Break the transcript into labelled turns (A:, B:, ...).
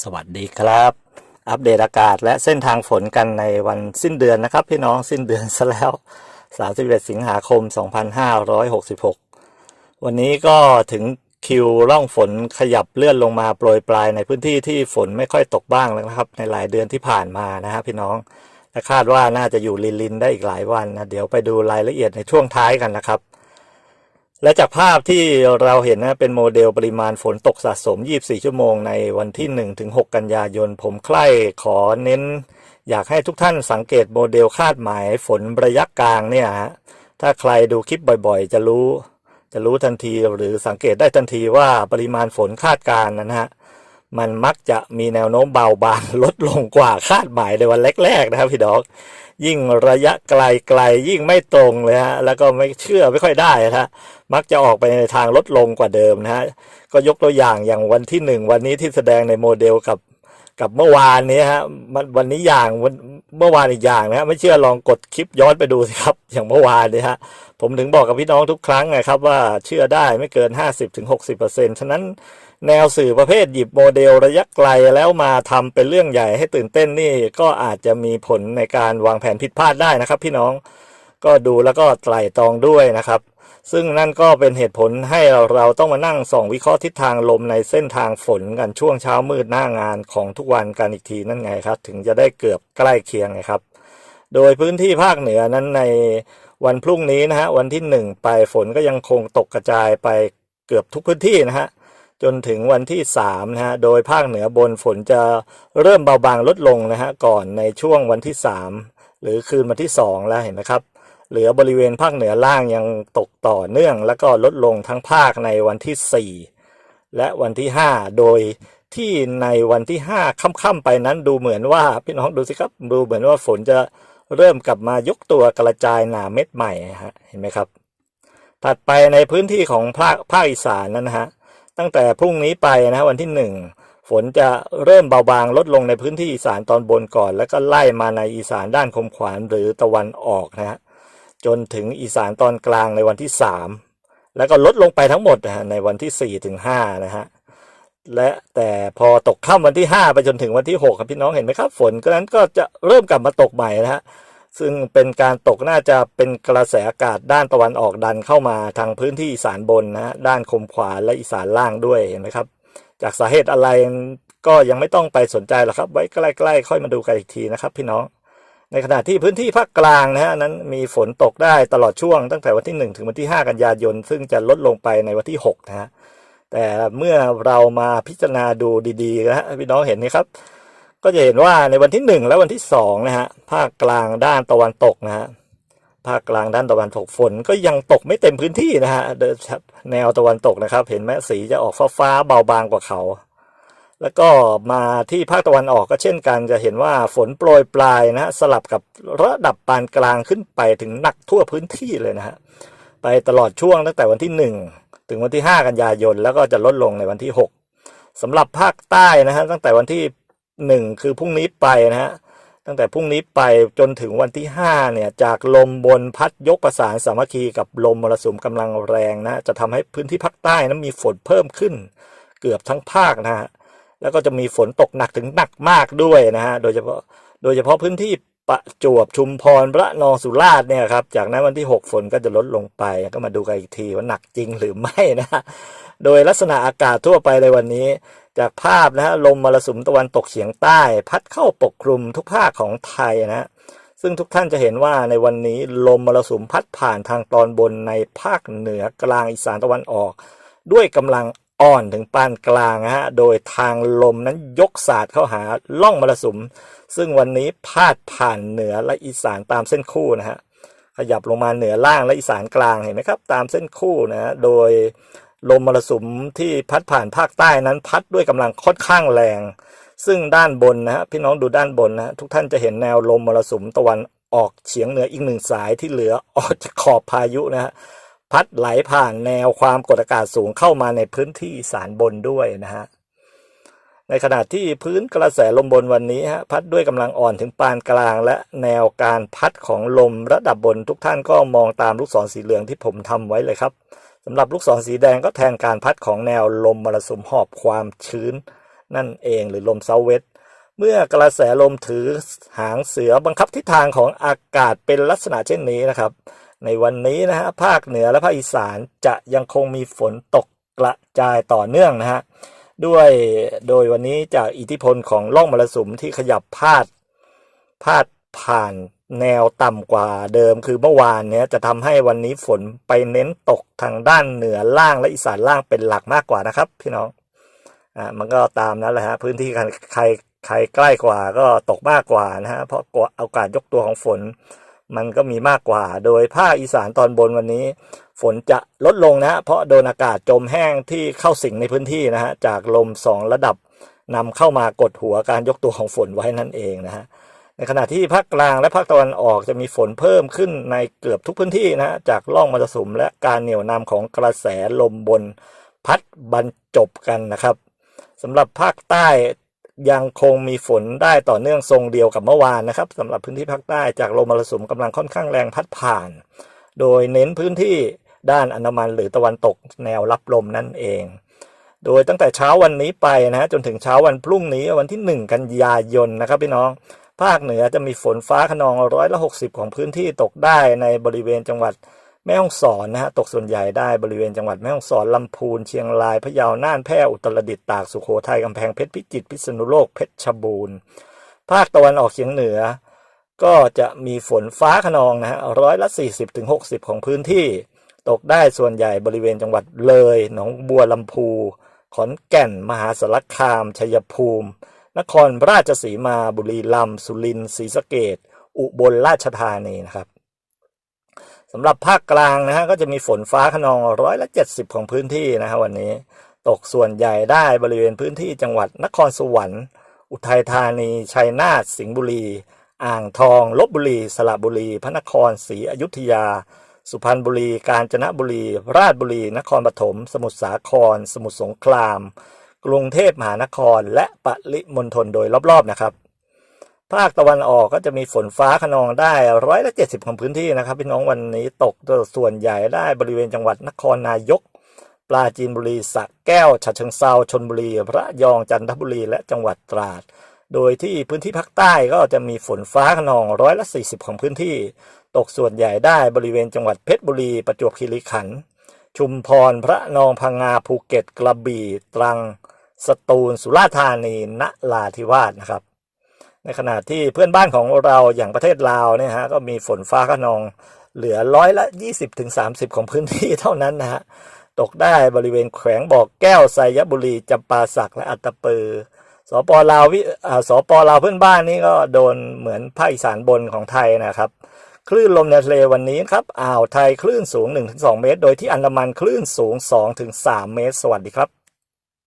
A: สวัสดีครับ อัปเดตอากาศและเส้นทางฝนกันในวันสิ้นเดือนนะครับ พี่น้องสิ้นเดือนซะแล้ว 31 สิงหาคม 2566 วันนี้ก็ถึงคิวร่องฝนขยับเลื่อนลงมาโปรยปลายในพื้นที่ที่ฝนไม่ค่อยตกบ้างแล้วนะครับ ในหลายเดือนที่ผ่านมานะฮะพี่น้องและคาดว่าน่าจะอยู่ลินลินได้อีกหลายวันนะเดี๋ยวไปดูรายละเอียดในช่วงท้ายกันนะครับ และจากภาพที่เราเห็นนะเป็นโมเดลปริมาณฝนตกสะสม 24 ชั่วโมงในวันที่1ถึง6กันยายน ผมใคร่ขอเน้น อยากให้ทุกท่านสังเกตโมเดลคาดหมายฝนระยะกลางเนี่ยฮะถ้าใครดูคลิปบ่อยๆ จะรู้ จะรู้ทันทีหรือสังเกตได้ทันทีว่าปริมาณฝนคาดการณ์นะฮะ มันมักจะมีแนวโน้มเบาบางลดลงกว่าคาดหมายในวันแรก ๆ นะครับพี่ดอก ยิ่งระยะไกลไกลๆยิ่งไม่ตรงเลยฮะแล้วก็ไม่เชื่อไม่ค่อยได้นะฮะมักจะออกไปในทางลดลงกว่าเดิมนะฮะก็ยกตัวอย่างอย่างวันที่หนึ่งวันนี้ที่แสดงในโมเดลกับกับเมื่อวานนี้ฮะมันวันนี้อย่างวันเมื่อวานอีกอย่างนะฮะไม่เชื่อลองกดคลิปย้อนไปดูสิครับ อย่างเมื่อวานนี้ฮะผมถึงบอกกับพี่น้องทุกครั้งไงครับว่าเชื่อได้ไม่เกิน 50-60%ฉะนั้น แนวสื่อประเภทหยิบโมเดลระยะไกลแล้วมาทำเป็นเรื่องใหญ่ให้ตื่นเต้นนี่ก็อาจจะมีผลในการวางแผนผิดพลาดได้นะครับ พี่น้องก็ดูแล้วก็ไตร่ตรองด้วยนะครับ ซึ่งนั่นก็เป็นเหตุผลให้เราเราต้องมานั่งส่องวิเคราะห์ทิศทางลมในเส้นทางฝนกันช่วงเช้ามืดหน้างานของทุกวันกันอีกทีนั่นไงครับ ถึงจะได้เกือบใกล้เคียงไงครับ โดยพื้นที่ภาคเหนือนั้นในวันพรุ่งนี้นะฮะวันที่หนึ่งไปฝนก็ยังคงตกกระจายไปเกือบทุกพื้นที่นะฮะ จนถึงวันที่สามนะฮะโดยภาคเหนือบนฝนจะเริ่มเบาบางลดลงนะฮะก่อนในช่วงวันที่สามหรือคืนวันที่สองแล้วเห็นไหมครับเหลือบริเวณภาคเหนือล่างยังตกต่อเนื่อง แล้วก็ลดลงทั้งภาคในวันที่ 4 และวันที่ 5 โดยที่ในวันที่ 5ค่ำๆไปนั้นดูเหมือนว่าพี่น้องดูสิครับดูเหมือนว่าฝนจะเริ่มกลับมายกตัวกระจายหนาเม็ดใหม่ฮะเห็นไหมครับ ถัดไปในพื้นที่ของภาคภาคอีสานนั้นนะฮะ ตั้งแต่พรุ่งนี้ไปนะวันที่1ฝนจะเริ่มเบาบางลดลงในพื้นที่อีสานตอนบนก่อน แล้วก็ไล่มาในอีสานด้านคมขวานหรือตะวันออกนะฮะจนถึงอีสานตอนกลางในวันที่3แล้วก็ลดลงไปทั้งหมดนะในวันที่4ถึง5นะฮะและแต่พอตกค่ำวันที่5ไปจนถึงวันที่6ครับพี่น้องเห็นไหมครับ ฝนก็นั้นก็จะเริ่มกลับมาตกใหม่นะฮะ ซึ่งเป็นการตกน่าจะเป็นกระแสอากาศด้านตะวันออกดันเข้ามาทางพื้นที่อีสานบนนะฮะด้านคมขวาและอีสานล่างด้วยเห็นไหมครับ จากสาเหตุอะไรก็ยังไม่ต้องไปสนใจหรอกครับ ไว้ใกล้ๆค่อยมาดูกันอีกทีนะครับพี่น้องในขณะที่พื้นที่ภาคกลางนะฮะนั้นมีฝนตกได้ตลอดช่วงตั้งแต่วันที่ 1 ถึงวันที่ 5 กันยายน ซึ่งจะลดลงไปในวันที่6นะฮะแต่เมื่อเรามาพิจารณาดูดีๆนะฮะพี่น้องเห็นไหมครับ ก็จะเห็นว่าในวันที่ 1 และวันที่2นะฮะภาคกลางด้านตะวันตกนะฮะภาคกลางด้านตะวันตกฝนก็ยังตกไม่เต็มพื้นที่นะฮะเดินแนวตะวันตกนะครับ เห็นไหมสีจะออกฟ้าๆเบาบางกว่าเขา แล้วก็มาที่ภาคตะวันออกก็เช่นกัน จะเห็นว่าฝนโปรยปลายนะฮะสลับกับระดับปานกลางขึ้นไปถึงหนักทั่วพื้นที่เลยนะฮะไปตลอดช่วงตั้งแต่วันที่ 1 ถึงวันที่ 5 กันยายน แล้วก็จะลดลงในวันที่ 6สำหรับภาคใต้นะฮะตั้งแต่วันที่ 1คือพรุ่งนี้ไปนะฮะตั้งแต่พรุ่งนี้ไปจนถึงวันที่ 5 เนี่ย จากลมบนพัดยกประสานสามัคคีกับลมมรสุมกำลังแรงนะ จะทำให้พื้นที่ภาคใต้นั้นมีฝนเพิ่มขึ้น เกือบทั้งภาคนะฮะแล้วก็จะมีฝนตกหนักถึงหนักมากด้วยนะฮะโดยเฉพาะโดยเฉพาะพื้นที่ประจวบชุมพรระนองสุราษฎร์เนี่ยครับจากนั้นวันที่ 6 ฝนก็จะลดลงไปก็มาดูกันอีกทีว่าหนักจริงหรือไม่นะฮะโดยลักษณะอากาศทั่วไปในวันนี้ จากภาพนะฮะลมมรสุมตะวันตกเฉียงใต้ พัดเข้าปกคลุมทุกภาคของไทยนะ ซึ่งทุกท่านจะเห็นว่าในวันนี้ลมมรสุมพัดผ่านทางตอนบนในภาคเหนือกลางอีสานตะวันออก ด้วยกำลังอ่อนถึงปานกลางฮะ โดยทางลมนั้นยกสาดเข้าหาล่องมรสุม ซึ่งวันนี้พาดผ่านเหนือและอีสานตามเส้นคู่นะฮะ ขยับลงมาเหนือล่างและอีสานกลางเห็นไหมครับ ตามเส้นคู่นะฮะโดย ลมมรสุมที่พัดผ่านภาคใต้นั้นพัดด้วยกำลังค่อนข้างแรง ซึ่งด้านบนนะฮะพี่น้องดูด้านบนนะฮะทุกท่านจะเห็นแนวลมมรสุมตะวันออกเฉียงเหนืออีกหนึ่งสายที่เหลือออกจากขอบพายุนะฮะพัดไหลผ่านแนวความกดอากาศสูงเข้ามาในพื้นที่สานบนด้วยนะฮะในขณะที่พื้นกระแสลมบนวันนี้ฮะพัดด้วยกำลังอ่อนถึงปานกลาง และแนวการพัดของลมระดับบนทุกท่านก็มองตามลูกศรสีเหลืองที่ผมทำไว้เลยครับ สำหรับลูกศรสีแดงก็แทนการพัดของแนวลมมรสุมหอบความชื้น นั่นเองหรือลมเซาเวสเมื่อกระแสลมถือหางเสือบังคับทิศทางของอากาศเป็นลักษณะเช่นนี้นะครับ ในวันนี้นะฮะภาคเหนือและภาคอีสานจะยังคงมีฝนตกกระจายต่อเนื่องนะฮะด้วยโดยวันนี้จากอิทธิพลของร่องมรสุมที่ขยับพาดพาดผ่าน แนวต่ำกว่าเดิมคือเมื่อวานเนี้ยจะทำให้วันนี้ฝนไปเน้นตกทางด้านเหนือล่างและอีสานล่างเป็นหลักมากกว่านะครับ พี่น้องอ่ามันก็ตามนั้นแหละฮะพื้นที่ใครใครใกล้กว่าก็ตกมากกว่านะฮะเพราะโอกาสยกตัวของฝน มันก็มีมากกว่า โดยภาคอีสานตอนบนวันนี้ ฝนจะลดลงนะฮะเพราะโดนอากาศจมแห้งที่เข้าสิงในพื้นที่นะฮะจากลมสองระดับนำเข้ามากดหัวการยกตัวของฝนไว้นั่นเองนะฮะ ในขณะที่ภาคกลางและภาคตะวันออกจะมีฝนเพิ่มขึ้นในเกือบทุกพื้นที่นะฮะจากร่องมรสุมและการเหนี่ยวนำของกระแสลมบนพัดบรรจบกันนะครับสำหรับภาคใต้ยังคงมีฝนได้ต่อเนื่องทรงเดียวกับเมื่อวานนะครับสำหรับพื้นที่ภาคใต้จากลมมรสุมกำลังค่อนข้างแรงพัดผ่าน โดยเน้นพื้นที่ด้านอันดามันหรือตะวันตกแนวรับลมนั่นเอง โดยตั้งแต่เช้าวันนี้ไปนะฮะจนถึงเช้าวันพรุ่งนี้วันที่ 1 กันยายนนะครับพี่น้อง ภาคเหนือจะมีฝนฟ้าขนองร้อยละ60ของพื้นที่ตกได้ในบริเวณจังหวัดแม่ฮ่องสอนนะฮะตกส่วนใหญ่ได้บริเวณจังหวัดแม่ฮ่องสอนลำพูนเชียงรายพะเยาน่านแพร่อุตรดิตถ์ตากสุโขทัยกำแพงเพชรพิจิตรพิษณุโลกเพชรชบูรณ์ภาคตะวันออกเฉียงเหนือ ก็จะมีฝนฟ้าขนองนะฮะร้อยละ40ถึง60ของพื้นที่ ตกได้ส่วนใหญ่บริเวณจังหวัดเลย หนองบัวลำพู ขอนแก่น มหาสารคาม ชัยภูมิ นครราชสีมาบุรีรัมย์สุรินทร์ศรีสะเกดอุบลราชธานีนะครับสำหรับภาคกลางนะฮะก็จะมีฝนฟ้าขนองร้อยละ70ของพื้นที่นะฮะวันนี้ ตกส่วนใหญ่ได้บริเวณพื้นที่จังหวัดนครสวรรค์ อุทัยธานี ชัยนาทสิงห์บุรี อ่างทองลบบุรี สระบุรี พระนครศรีอยุธยา สุพรรณบุรี กาญจนบุรี ราชบุรี นครปฐม สมุทรสาคร สมุทรสงคราม กรุงเทพมหานครและปริมณฑลโดยรอบๆนะครับ ภาคตะวันออกก็จะมีฝนฟ้าขนองได้ร้อยละเจ็ดสิบของพื้นที่นะครับ พี่น้องวันนี้ตกส่วนใหญ่ได้บริเวณจังหวัดนครนายก ปราจีนบุรีสระแก้วฉะเชิงเซาชนบุรีระยองจันทบุรีและจังหวัดตราด โดยที่พื้นที่ภาคใต้ก็จะมีฝนฟ้าขนองร้อยละ40ของพื้นที่ ตกส่วนใหญ่ได้บริเวณจังหวัดเพชรบุรีประจวบคีรีขันธ์ชุมพร พระนองพังงาภูเก็ตกระบี่ตรัง สตูล สุราษฎร์ธานีนราธิวาสนะครับ ในขณะที่เพื่อนบ้านของเราอย่างประเทศลาวเนี่ยฮะก็มีฝนฟ้าขนองเหลือร้อยละ 20ถึง30 ของพื้นที่เท่านั้นนะฮะตกได้บริเวณแขวงบอกแก้วไซยบุรีจำปาสักและอัตตปือสปลาววิอ่าสปลาวเพื่อนบ้านนี่ก็โดนเหมือนภาคอีสานบนของไทยนะครับ คลื่นลมในทะเลวันนี้ครับอ่าวไทยคลื่นสูง 1-2 เมตร โดยที่อันดามันคลื่นสูง 2-3 เมตร สวัสดีครับ